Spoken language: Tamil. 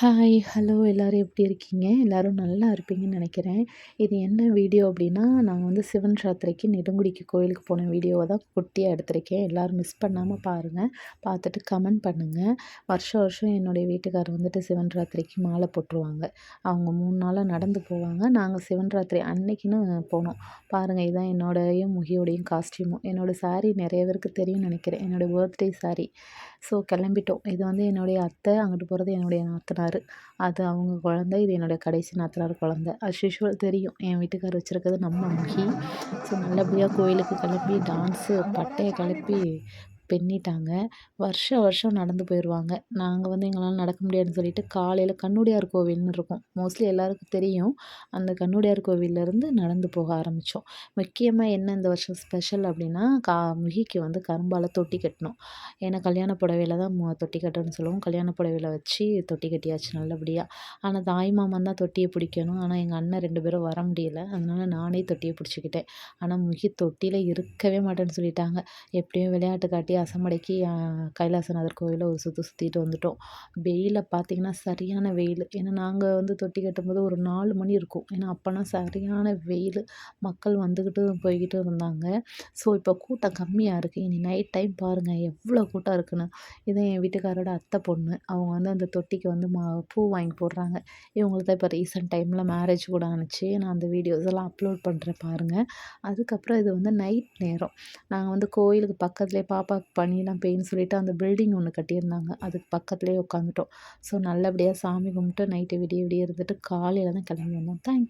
ஹாய் ஹலோ எல்லோரும் எப்படி இருக்கீங்க? எல்லோரும் நல்லா இருப்பீங்கன்னு நினைக்கிறேன். இது என்ன வீடியோ அப்படின்னா நாங்கள் வந்து சிவன் ராத்திரிக்கு நெடுங்குடிக்கு கோயிலுக்கு போன வீடியோவை தான் குட்டியாக எடுத்திருக்கேன். எல்லோரும் மிஸ் பண்ணாமல் பாருங்கள் பார்த்துட்டு கமெண்ட் பண்ணுங்கள் வருஷம் வருஷம் என்னுடைய வீட்டுக்காரர் வந்துட்டு சிவன் ராத்திரிக்கு மாலை போட்டுருவாங்க. அவங்க மூணு நாளாக நடந்து போவாங்க. நாங்கள் சிவன் ராத்திரி அன்னைக்குன்னு போனோம். பாருங்கள் இதுதான் என்னோடையும் முகியோடையும் காஸ்டியூமும் என்னோடய சாரீ நிறைய பேருக்கு தெரியும்னு நினைக்கிறேன். என்னோடய பர்த்டே சாரீ ஸோ கிளம்பிட்டோம். இது வந்து என்னுடைய அத்தை அங்கிட்டு போகிறது என்னுடைய நாத்தனார். அது அவங்க குழந்த இது என்னுடைய கடைசி நாத்தனார் குழந்த. அஸ் யூஷுவல் தெரியும். என் வீட்டுக்கார் வச்சுருக்கிறது நம்ம முகி. ஸோ நல்லபடியாக கோயிலுக்கு கிளம்பி டான்ஸு பட்டையை கிளப்பி பின்னிட்டாங்க வருஷம் வருஷம் நடந்து போயிடுவாங்க நாங்கள் வந்து எங்களால் நடக்க முடியாதுன்னு சொல்லிட்டு காலையில் கண்ணுடையார் கோவில்னு இருக்கும். மோஸ்ட்லி எல்லாருக்கும் தெரியும். அந்த கண்ணுடையார் கோவிலேருந்து நடந்து போக ஆரம்பித்தோம் முக்கியமாக என்ன இந்த வருஷம் ஸ்பெஷல் அப்படின்னா கா முகிக்கு வந்து கரும்பால் தொட்டி கட்டணும். ஏன்னா கல்யாண புடவையில் தான் தொட்டி கட்டணும்னு சொல்லுவோம். கல்யாண புடவையில் வச்சு தொட்டி கட்டியாச்சு நல்லபடியாக ஆனால் தாய் மாமன் தான் தொட்டியை பிடிக்கணும். ஆனால் எங்கள் அண்ணன் ரெண்டு பேரும் வர முடியல. அதனால நானே தொட்டியை பிடிச்சிக்கிட்டேன். ஆனால் முகி தொட்டியில் இருக்கவே மாட்டேன்னு சொல்லிட்டாங்க. எப்படியும் விளையாட்டு காட்டி அசமடைக்கு கைலாசநாதர் கோயிலை ஒரு சுற்று சுற்றிட்டு வந்துட்டோம். வெயிலை பார்த்திங்கன்னா சரியான வெயில். ஏன்னா நாங்கள் வந்து தொட்டி கட்டும்போது ஒரு நாலு மணி இருக்கும். ஏன்னா அப்போனா சரியான வெயில். மக்கள் வந்துக்கிட்டு போய்கிட்டு இருந்தாங்க. ஸோ இப்போ கூட்டம் கம்மியாக இருக்குது இனி நைட் டைம் பாருங்கள் எவ்வளோ கூட்டம் இருக்குன்னு. இதை என் வீட்டுக்காரோட அத்தை பொண்ணு. அவங்க வந்து அந்த தொட்டிக்கு வந்து மா பூ வாங்கி போடுறாங்க. இவங்களுக்கு தான் இப்போ ரீசெண்ட் டைமில் மேரேஜ் கூட ஆணுச்சு நான் அந்த வீடியோஸ் எல்லாம் அப்லோட் பண்ணுறேன் பாருங்கள் அதுக்கப்புறம் இது வந்து நைட் நேரம். நாங்கள் வந்து கோயிலுக்கு பக்கத்துலேயே பாப்பா பனியெல்லாம் பெய்யுன்னு சொல்லிவிட்டு அந்த பில்டிங் ஒன்று கட்டியிருந்தாங்க. அதுக்கு பக்கத்துலேயே உட்காந்துட்டோம். ஸோ நல்லபடியாக சாமி கும்பிட்டு நைட்டு விடிய விடிய இருந்துட்டு காலையில் தான் கிளம்பி வந்தோம். தேங்க்யூ